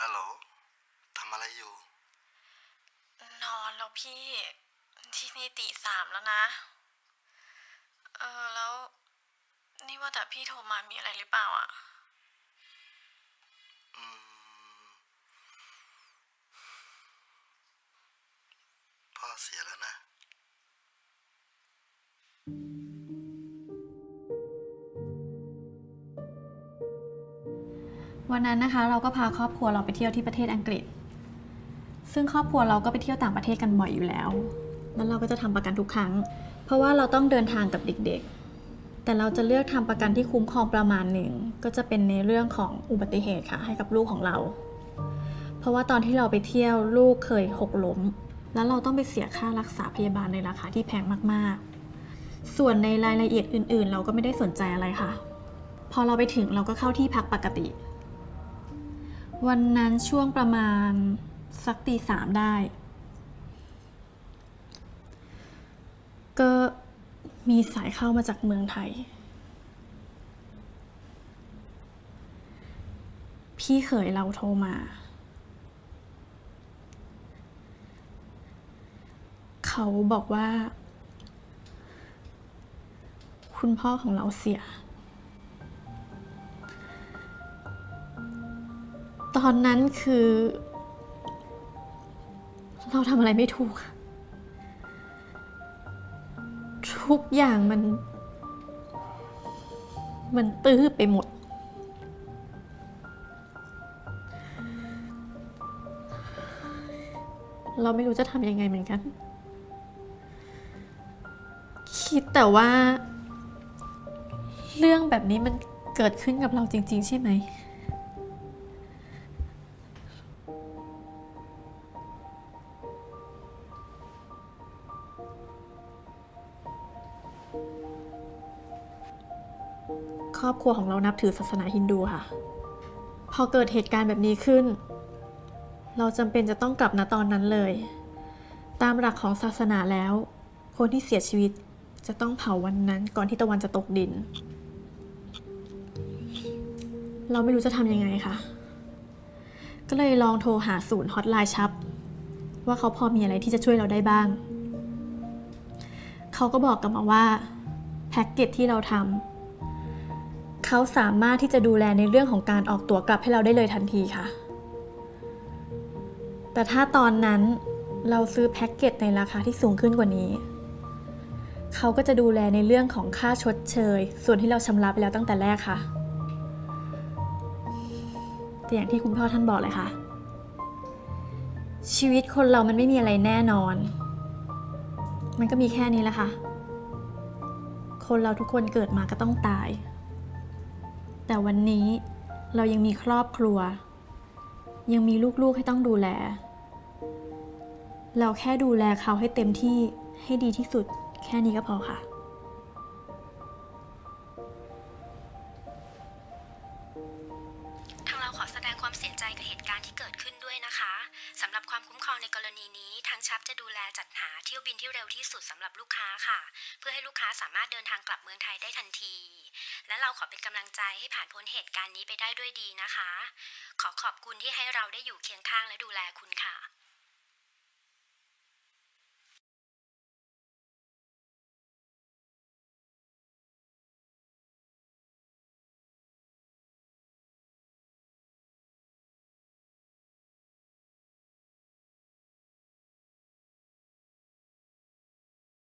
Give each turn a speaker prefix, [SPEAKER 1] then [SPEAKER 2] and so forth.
[SPEAKER 1] ฮัลโหลทำอะไรอยู่
[SPEAKER 2] นอนแล้วพี่ ที่นี่ตีสามแล้วนะ เออแล้ว นี่ว่าแต่พี่โทรมามีอะไรหรือเปล่าอะ
[SPEAKER 1] อืม พ่อเสียแล้วนะ
[SPEAKER 3] วันนั้นนะคะ เราก็พาครอบครัวเราไปเที่ยวที่ประเทศอังกฤษ ซึ่งครอบครัวเราก็ไปเที่ยวต่างประเทศกันบ่อยอยู่แล้ว แล้วเราก็จะทำประกันทุกครั้ง เพราะว่าเราต้องเดินทางกับเด็กๆ แต่เราจะเลือกทำประกันที่คุ้มครองประมาณหนึ่ง ก็จะเป็นในเรื่องของอุบัติเหตุค่ะ ให้กับลูกของเรา เพราะว่าตอนที่เราไปเที่ยวลูกเคยหกล้ม แล้วเราต้องไปเสียค่ารักษาพยาบาลในราคาที่แพงมากๆ ส่วนในรายละเอียดอื่น ๆ เราก็ไม่ได้สนใจอะไรค่ะ พอเราไปถึงเราก็เข้าที่พักปกติ วันนั้นช่วงประมาณสักตีสามได้ ก็มีสายเข้ามาจากเมืองไทย พี่เขยเราโทรมา เขาบอกว่า คุณพ่อของเราเสีย ตอนนั้นคือ เราทำอะไรไม่ถูก ทุกอย่างมัน มันตื้อไปหมด เราไม่รู้จะทำยังไงเหมือนกัน คิดแต่ว่า เรื่องแบบนี้มันเกิดขึ้นกับเราจริง ๆ ใช่ไหม ครอบครัวของเรานับถือศาสนาฮินดูค่ะ พอเกิดเหตุการณ์แบบนี้ขึ้น เราจำเป็นจะต้องกลับณตอนนั้นเลย ตามหลักของศาสนาแล้ว คนที่เสียชีวิตจะต้องเผาวันนั้นก่อนที่ตะวันจะตกดิน เราไม่รู้จะทำยังไงค่ะ ก็เลยลองโทรหาศูนย์ฮอตไลน์ชับ ว่าเขาพอมีอะไรที่จะช่วยเราได้บ้าง เขาก็บอกกับมาว่าแพ็กเกจที่เราทำเขาสามารถที่จะดูแลในเรื่องของการออกตั๋วกลับให้เราได้เลยทันทีค่ะ แต่ถ้าตอนนั้นเราซื้อแพ็กเกจในราคาที่สูงขึ้นกว่านี้ เขาก็จะดูแลในเรื่องของค่าชดเชย ส่วนที่เราชำระไปแล้วตั้งแต่แรกค่ะ แต่อย่างที่คุณพ่อท่านบอกเลยค่ะ ชีวิตคนเรามันไม่มีอะไรแน่นอน มันก็มีแค่นี้แหละค่ะ คนเราทุกคนเกิดมาก็ต้องตาย แต่วันนี้เรายังมีครอบครัว ยังมีลูกๆให้ต้องดูแล เราแค่ดูแลเขาให้เต็มที่ให้ดีที่สุด แค่นี้ก็พอค่ะ
[SPEAKER 4] ทางเราขอแสดงความเสียใจกับเหตุการณ์ที่เกิดขึ้นด้วยนะคะสำหรับความคุ้มครองในกรณีนี้ ทางชับจะดูแลจัดหาเที่ยวบินที่เร็วที่สุดสำหรับลูกค้าค่ะ เพื่อให้ลูกค้าสามารถเดินทางกลับเมืองไทยได้ทันที และเราขอเป็นกำลังใจให้ผ่านพ้นเหตุการณ์นี้ไปได้ด้วยดีนะคะ ขอขอบคุณที่ให้เราได้อยู่เคียงข้างและดูแลคุณค่ะ